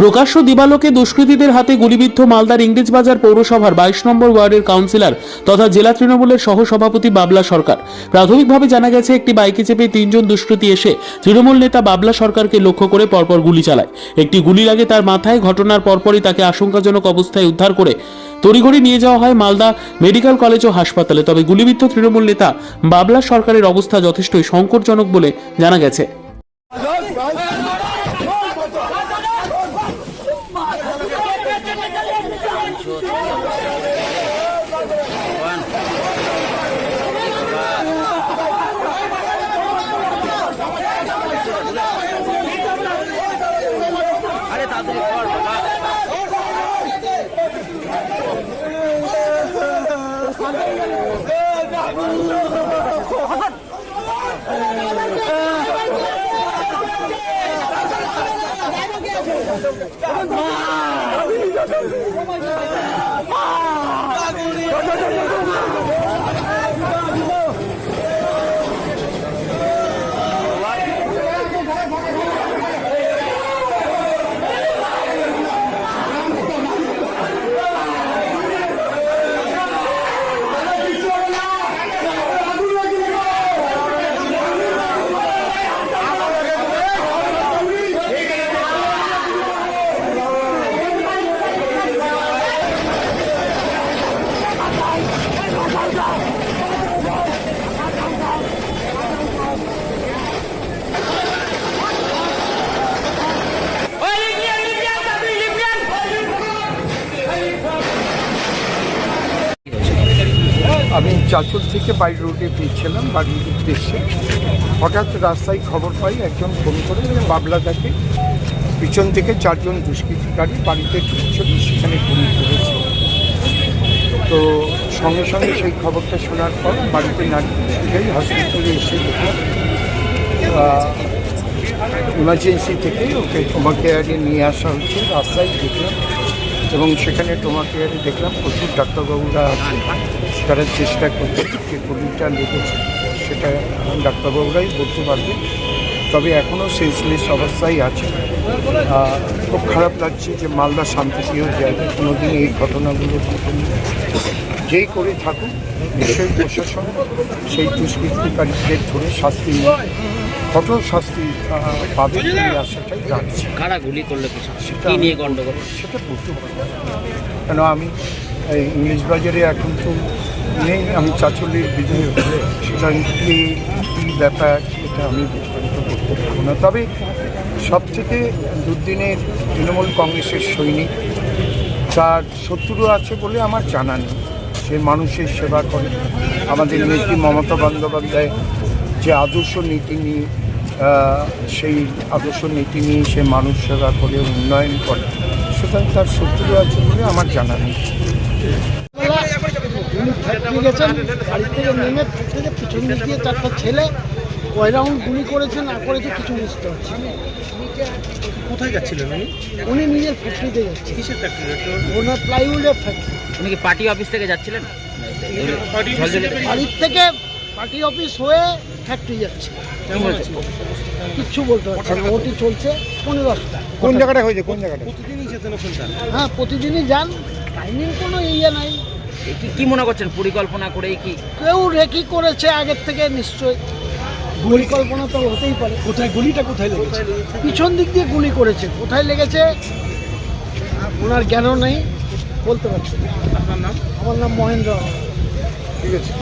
প্রকাশ্য দিবালোকে দুষ্কৃতীদের হাতে গুলিবিদ্ধ মালদার ইংরেজবাজার পৌরসভার বাইশ নম্বর ওয়ার্ডের কাউন্সিলর তথা জেলা তৃণমূলের সহসভাপতি বাবলা সরকার। প্রাথমিকভাবে জানা গেছে, একটি বাইকে চেপে তিনজন দুষ্কৃতী এসে তৃণমূল নেতা বাবলা সরকারকে লক্ষ্য করে পরপর গুলি চালায়। একটি গুলি লাগে তার মাথায়, ঘটনার পরপরই তাকে আশঙ্কাজনক অবস্থায় উদ্ধার করে তড়িঘড়ি নিয়ে যাওয়া হয় মালদা মেডিকেল কলেজ ও হাসপাতালে। তবে গুলিবিদ্ধ তৃণমূল নেতা বাবলা সরকারের অবস্থা যথেষ্টই সংকটজনক বলে জানা গেছে। 喝干嘛啊 আমি চাচল থেকে বাইর রোডে ফিরছিলাম বাড়ির উদ্দেশ্যে। হঠাৎ রাস্তায় খবর পাই একজন ফোন করে বাবলা বাবলাদাকে পিছন থেকে চারজন দুষ্কৃতিকারী বাড়িতে ঢুকছিল সেখানে গুলি করেছে। তো সঙ্গে সঙ্গে সেই খবরটা শোনার পর বাড়িতে না যাই হসপিটালে এসে দেখলাম ইমার্জেন্সি থেকে ওকে টোমা কেয়ারে নিয়ে আসা হচ্ছে রাস্তায় দেখলাম এবং সেখানে তোমাকে দেখলাম প্রচুর ডাক্তারবাবুরা আছে তারা চেষ্টা করছে যে কোভিডটা লেগেছে, সেটা ডাক্তারবাবুরাই বলতে পারবে। তবে এখনও সেন্সলেস অবস্থায় আছে। খুব খারাপ লাগছে যে মালদা শান্তিপ্রিয় জায়গা। কোনোদিন এই ঘটনাগুলো ঘটেনি। যেই করে থাকুক নিশ্চয়ই প্রশাসন সেই দুষ্কৃতিকারীদের ধরে শাস্তি কঠোর শাস্তি পাবে এই আশাটাই রাখছি। কারা গুলি করল সেটা নিয়ে গন্ডগোল সেটা বলতে পারব কেন আমি ইংলিশ বাজারে এখন তো নেই আমি চাচলের বিজয় সেটা কি কী ব্যাপার সেটা আমি বিস্তারিত করতে তবে সব থেকে দুর্দিনের তৃণমূল কংগ্রেসের সৈনিক তার শত্রু আছে বলে আমার জানা নেই। সে মানুষের সেবা করে। আমাদের নেত্রী মমতা বন্দ্যোপাধ্যায় যে আদর্শ নীতি নিয়ে সেই আদর্শ নীতি নিয়ে সে মানুষ সেবা করে, উন্নয়ন করে সুতরাং তার শত্রু আছে বলে আমার জানা নেই। ছেলে কয় রাউন্ড গুলি করেছে না করেছে কিছু বুঝতে পারছি না। কোথায় যাচ্ছিলেন উনি? উনি নিজের ফ্যাক্টরিতে যাচ্ছে কিসের ফ্যাক্টরি ওনার প্লাইউডের ফ্যাক্টরি উনি কি পার্টি অফিস থেকে যাচ্ছিলেন? পার্টি অফিস থেকে বেরিয়ে- বাড়ির থেকে পার্টি অফিস হয়ে ফ্যাক্টরি যাচ্ছে। কিচ্ছু বলতে পারছি না। ওটি চলছে পনেরো দশটা। কোন জায়গাটা হয়েছে? কোন জায়গাটা প্রতিদিনই যেতেন ওখানটা? হ্যাঁ প্রতিদিনই যান। টাইমিং কোনো ইয়ে নাই। কি কি মনে করছেন? পরিকল্পনা করেই কি কেউ রেকি করেছে আগের থেকে নিশ্চয়ই। পরিকল্পনা তো হতেই পারে। কোথায় গুলিটা কোথায় লেগেছে? পিছন দিক দিয়ে গুলি করেছে। কোথায় লেগেছে? ওনার জ্ঞানও নেই। বলতে পারছি আপনার নাম? আমার নাম মহেন্দ্র ঠিক আছে।